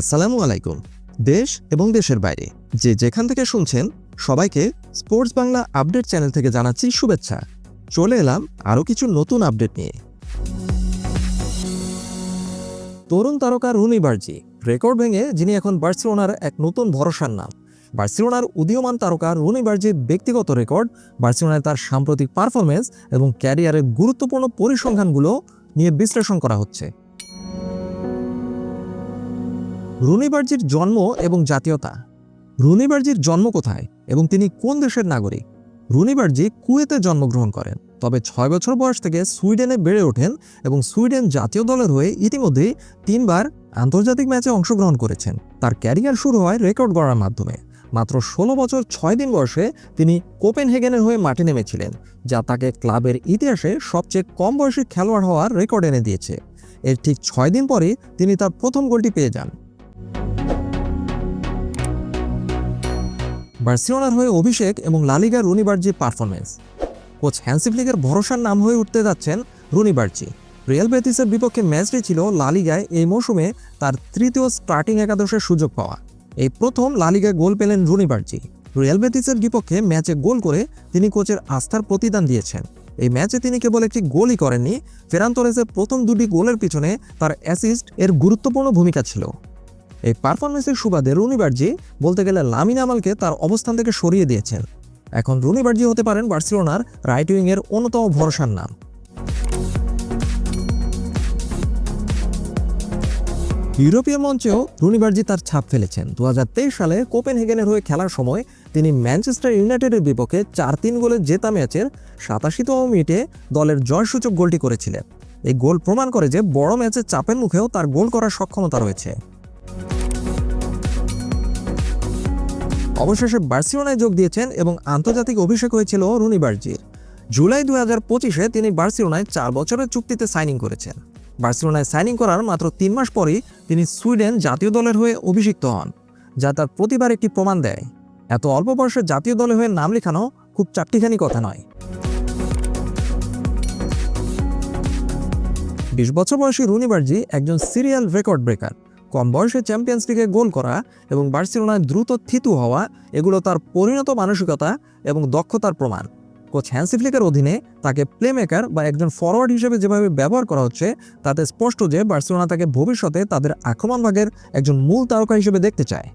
আসসালামু আলাইকুম। দেশ এবং দেশের বাইরে, যে যেখান থেকে শুনছেন, সবাইকে স্পোর্টস বাংলা আপডেট চ্যানেল থেকে জানাচ্ছি শুভেচ্ছা। চলে এলাম আরও কিছু নতুন আপডেট নিয়ে। তরুণ তারকা রুনি বার্জি, রেকর্ড ভেঙে যিনি এখন বার্সেলোনার এক নতুন ভরসার নাম। বার্সেলোনার উদীয়মান তারকা রুনি বার্জির ব্যক্তিগত রেকর্ড, বার্সেলোনায় তার সাম্প্রতিক পারফরমেন্স এবং ক্যারিয়ারের গুরুত্বপূর্ণ পরিসংখ্যানগুলো নিয়ে বিশ্লেষণ করা হচ্ছে। রুনিবার্জির জন্ম এবং জাতীয়তা। রুনিবার্জির জন্ম কোথায় এবং তিনি কোন দেশের নাগরিক? রুনিবার্জি কুয়েতে জন্মগ্রহণ করেন, তবে ছয় বছর বয়স থেকে সুইডেনে বেড়ে ওঠেন এবং সুইডেন জাতীয় দলের হয়ে ইতিমধ্যেই তিনবার আন্তর্জাতিক ম্যাচে অংশগ্রহণ করেছেন। তার ক্যারিয়ার শুরু হয় রেকর্ড গড়ার মাধ্যমে। মাত্র ষোলো বছর ছয় দিন বয়সে তিনি কোপেনহেগেনের হয়ে মাঠে নেমেছিলেন, যা তাকে ক্লাবের ইতিহাসে সবচেয়ে কম বয়সী খেলোয়াড় হওয়ার রেকর্ড এনে দিয়েছে। এর ঠিক ছয় দিন পরই তিনি তার প্রথম গোলটি পেয়ে যান। বার্সেলোনার হয়ে অভিষেক এবং লালিগা রুনিবার্জি পারফরমেন্স কোচ হ্যান্সিফ্লিকের ভরসার নাম হয়ে উঠতে যাচ্ছেন রুনিবার্জি রিয়াল বেতিসের বিপক্ষে ম্যাচটি ছিল লালিগায় এই মৌসুমে তার তৃতীয় স্টার্টিং একাদশের সুযোগ পাওয়া। এই প্রথম লালিগায় গোল পেলেন রুনিবার্জি রিয়াল বেতিসের বিপক্ষে ম্যাচে গোল করে তিনি কোচের আস্থার প্রতিদান দিয়েছেন। এই ম্যাচে তিনি কেবল একটি গোলই করেননি ফেরান্তরেসের প্রথম দুটি গোলের পিছনে তার অ্যাসিস্ট এর গুরুত্বপূর্ণ ভূমিকা ছিল। এই পারফরমেন্সের সুবাদে রুনিবার্জি বলতে গেলে লামিন আমালকে তার অবস্থান থেকে সরিয়ে দিয়েছেন। এখন রুনিবার্জি হতে পারেন বার্সেলোনার রাইট উইংয়ের অন্যতম ভরসার নাম। ইউরোপীয় মঞ্চেও রুনিবার্জি তার ছাপ ফেলেছেন। দু হাজার তেইশ সালে কোপেনহেগেনের হয়ে খেলার সময় তিনি ম্যানচেস্টার ইউনাইটেডের বিপক্ষে চার তিন গোলের জেতা ম্যাচের সাতাশিতম মিনিটে দলের জয়সূচক গোলটি করেছিলেন। এই গোল প্রমাণ করে যে বড় ম্যাচের চাপের মুখেও তার গোল করার সক্ষমতা রয়েছে। অবশেষে বার্সিলোনায় যোগ দিয়েছেন এবং আন্তর্জাতিক অভিষেক হয়েছিল রুনি বার্জির জুলাই দু হাজার পঁচিশে তিনি বার্সিলোনায় চার বছরের চুক্তিতে সাইনিং করেছেন। বার্সিলোনায় সাইনিং করার মাত্র তিন মাস পরই তিনি সুইডেন জাতীয় দলের হয়ে অভিষিক্ত হন, যা তার প্রতিবার একটি প্রমাণ দেয়। এত অল্প বয়সে জাতীয় দলের হয়ে নাম লেখানো খুব চারটিখানি কথা নয়। বিশ বছর বয়সী রুনি বার্জি একজন সিরিয়াল রেকর্ড ব্রেকার। কম বয়সে চ্যাম্পিয়ন্স লিগে গোল করা এবং বার্সেলোনায় দ্রুত থিতু হওয়া, এগুলো তার পরিণত মানসিকতা এবং দক্ষতার প্রমাণ। কোচ হ্যান্সিফ্লিকের অধীনে তাকে প্লেমেকার বা একজন ফরওয়ার্ড হিসেবে যেভাবে ব্যবহার করা হচ্ছে, তাতে স্পষ্ট যে বার্সেলোনা তাকে ভবিষ্যতে তাদের আক্রমণভাগের একজন মূল তারকা হিসেবে দেখতে চায়।